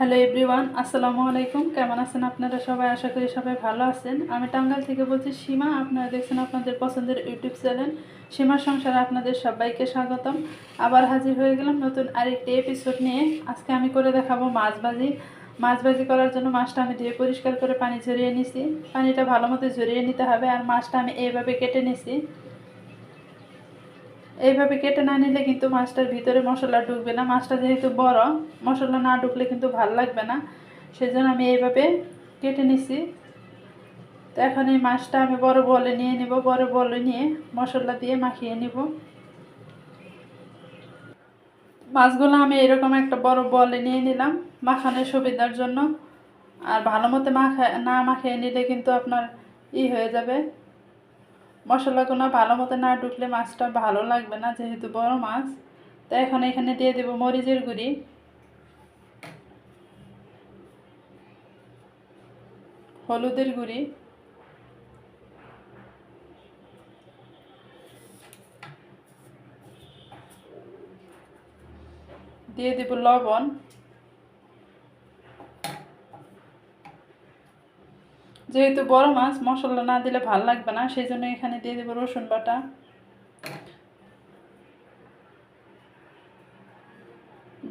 Hello everyone আসসালামু আলাইকুম। কেমন আছেন আপনারা সবাই? আশা করি সবাই ভালো আছেন। আমি টাঙ্গাইল থেকে বলছি, সীমা, আপনারা দেখছেন আপনাদের পছন্দের ইউটিউব চ্যানেল। সীমার সংসারে আপনাদের সবাইকে স্বাগতম। আবার হাজির হয়ে গেলাম নতুন আরেকটি এপিসোড নিয়ে। আজকে আমি করে দেখাবো মাছ ভাজি মাছ ভাজি করার জন্য মাছটা আমি ধুয়ে পরিষ্কার করে পানি ঝরিয়ে নিছি। পানিটা ভালো মতো ঝরিয়ে নিতে হবে আর মাছটা আমি এইভাবে কেটে নিছি। এইভাবে কেটে না নিলে কিন্তু মাছটার ভিতরে মশলা ঢুকবে না। মাছটা যেহেতু বড়, মশলা না ঢুকলে কিন্তু ভালো লাগবে না। সেজন্য আমি এইভাবে কেটে নিছি। তো এখন এই মাছটা আমি বড় বলে নিয়ে নিব, বড় বলে নিয়ে মশলা দিয়ে মাখিয়ে নিব। মাছগুলো আমি এরকম একটা বড় বলে নিয়ে নিলাম, মাখানোর সুবিধার জন্য। আর ভালো মতো মাখা, না মাখিয়ে নিলে কিন্তু আপনার ই হয়ে যাবে। মশলাগুলো ভালো মতো না ঢুকলে মাছটা ভালো লাগবে না যেহেতু বড় মাছ। তো এখন এখানে দিয়ে দেবো মরিচের গুঁড়ি। হলুদের গুঁড়ি। দিয়ে দেবো লবণ। যেহেতু বড় মাছ, মশলা না দিলে ভালো লাগবে না, সেই জন্য এখানে দিয়ে দেবো রসুন বাটা।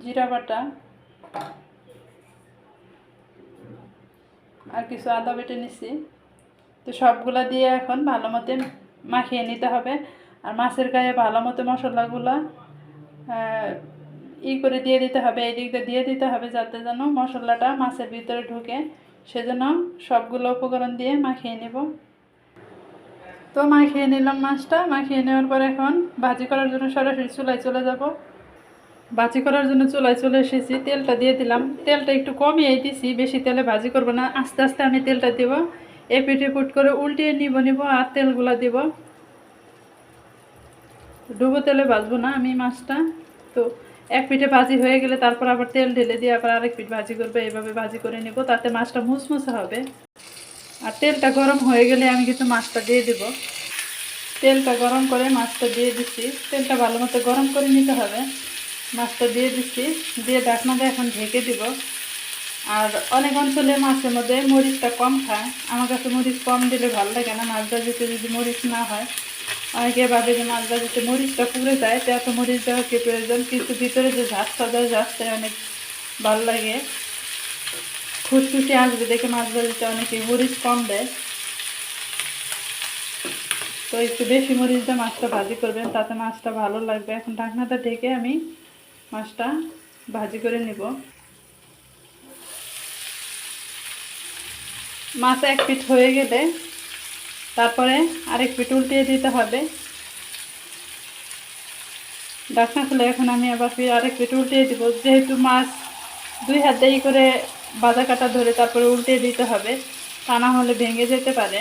জিরা বাটা। আর কিছু আদা বেটে নিছি। তো সবগুলা দিয়ে এখন ভালো মতো মাখিয়ে নিতে হবে। আর মাছের গায়ে ভালো মতো মশলাগুলো ই করে দিয়ে দিতে হবে এই দিকটা দিয়ে দিতে হবে যাতে যেন মশলাটা মাছের ভিতরে ঢুকে। সেজন্য সবগুলো উপকরণ দিয়ে মাখিয়ে নেব। তো মাখিয়ে নিলাম মাছটা। মাখিয়ে নেওয়ার পর এখন ভাজি করার জন্য সরাসরি চুলায় চলে যাব। ভাজি করার জন্য চুলায় চলে এসেছি। তেলটা দিয়ে দিলাম। তেলটা একটু কমিয়ে দিছি। বেশি তেলে ভাজি করব না। আস্তে আস্তে আমি তেলটা দেব। এপিট এপিট করে উল্টিয়ে নিব নিব আর তেলগুলো দেব। ডুবো তেলে ভাজবো না আমি মাছটা। তো এক পিঠে ভাজি হয়ে গেলে তারপর আবার তেল ঢেলে দিয়ে আবার আরেক পিঠ ভাজি করবে। এইভাবে ভাজি করে নেব, তাতে মাছটা মুসমুসে হবে। আর তেলটা গরম হয়ে গেলে আমি কিন্তু মাছটা দিয়ে দেব। তেলটা গরম করে মাছটা দিয়ে দিচ্ছি তেলটা ভালো মতো গরম করে নিতে হবে। মাছটা দিয়ে দিচ্ছি দিয়ে দিয়ে এখন ঢেকে দিব। আর অনেক অঞ্চলে মাছের মধ্যে মরিচটা কম খায়। আমার কাছে মরিচ কম দিলে ভালো লাগে না। মাছ ভাজিতে যদি মরিচ না হয় অনেকে ভাবে যে মাছ ভাজিতে মরিচটা পুড়ে যায়, তো এত মরিচ দেওয়া কি প্রয়োজন? কিন্তু ভিতরে যে ঝাঁসটা দেয় ঝাঁসটা অনেক ভালো লাগে। খুশখুশি আসবে দেখে মাছ ভাজিতে অনেকে মরিচ কম দেয়। তো একটু বেশি মরিচ দিয়ে মাছটা ভাজি করবেন, তাতে মাছটা ভালো লাগবে। এখন ঢাকনাটা ঢেকে আমি মাছটা ভাজি করে নিব। মাছ এক পিঠ হয়ে গেলে তারপরে আরেক পিঠ উল্টিয়ে দিতে হবে। ডাকনা খুলে এখন আমি আবার ফির আরেক পিঠ উল্টিয়ে দিব। যেহেতু মাছ দুই হাত দিয়ে করে বাজা কাটা ধরে তারপরে উল্টিয়ে দিতে হবে, তা না হলে ভেঙে যেতে পারে।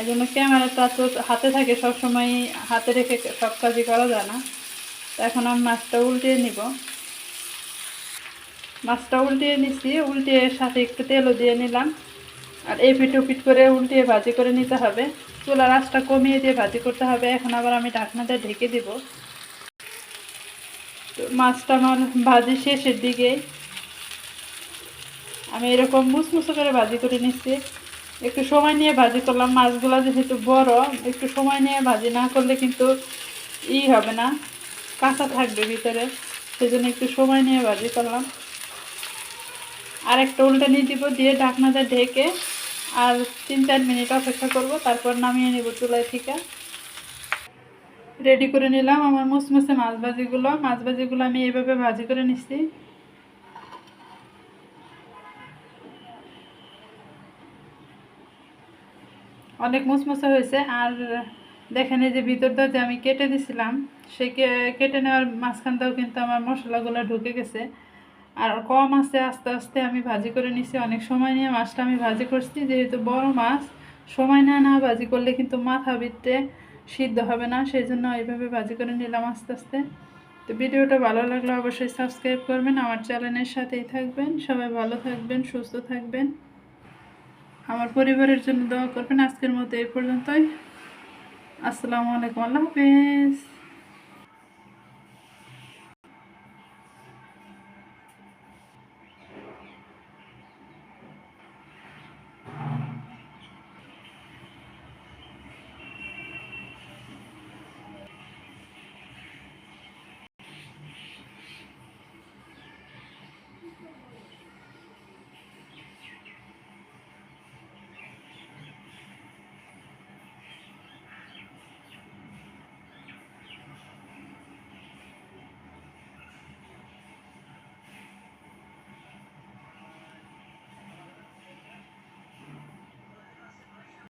এই জন্য ক্যামেরাটা তো হাতে থাকে, সবসময় হাতে রেখে সব কাজই করা যায় না। তো এখন আমি মাছটা উল্টিয়ে নিব। মাছটা উল্টিয়ে নিচ্ছি উল্টিয়ে সাথে একটু তেলও দিয়ে নিলাম। আর এই পিঠ পিঠ করে উল্টিয়ে ভাজি করে নিতে হবে। চুলার আঁচটা কমিয়ে দিয়ে ভাজি করতে হবে। এখন আবার আমি ঢাকনাটা ঢেকে দিব। মাছটা আমার ভাজি শেষের দিকে। আমি এরকম মুসমুসো করে ভাজি করে নিচ্ছি। একটু সময় নিয়ে ভাজি করলাম। মাছগুলো যেহেতু বড়, একটু সময় নিয়ে ভাজি না করলে কিন্তু ই হবে না, কাঁচা থাকবে ভিতরে। সেজন্য একটু সময় নিয়ে ভাজি করলাম। আর একটা উল্টা নিয়ে দিব দিয়ে ঢাকনাটা ঢেকে আর তিন চার মিনিট অপেক্ষা করব, তারপর নামিয়ে নেব চুলায় থেকে। রেডি করে নিলাম আমার মুসমুসে মাছ ভাজিগুলো। মাছ ভাজিগুলো আমি এইভাবে ভাজি করে নিচ্ছি অনেক মুসমুসে হয়েছে, আর দেখেন যে ভিতরটা যে আমি কেটে দিছিলাম সেই কেটে নেওয়ার মাঝখানটাও কিন্তু আমার মশলাগুলো ঢুকে গেছে। আর কম আছে, আস্তে আস্তে আমি ভাজি করে নিছি। অনেক সময় নিয়ে মাছটা আমি ভাজি করছি, যেহেতু বড় মাছ, সময় না না ভাজি করলে কিন্তু মাথা ভিতরে সিদ্ধ হবে না সেই জন্য এইভাবে ভাজি করে নিলাম আস্তে আস্তে। তো ভিডিওটা ভালো লাগলে অবশ্যই সাবস্ক্রাইব করবেন, আমার চ্যানেলের সাথেই থাকবেন। সবাই ভালো থাকবেন, সুস্থ থাকবেন। আমার পরিবারের জন্য দোয়া করবেন। আজকের মতো এই পর্যন্তই। আসসালামু আলাইকুম, আল্লাহ হাফিজ।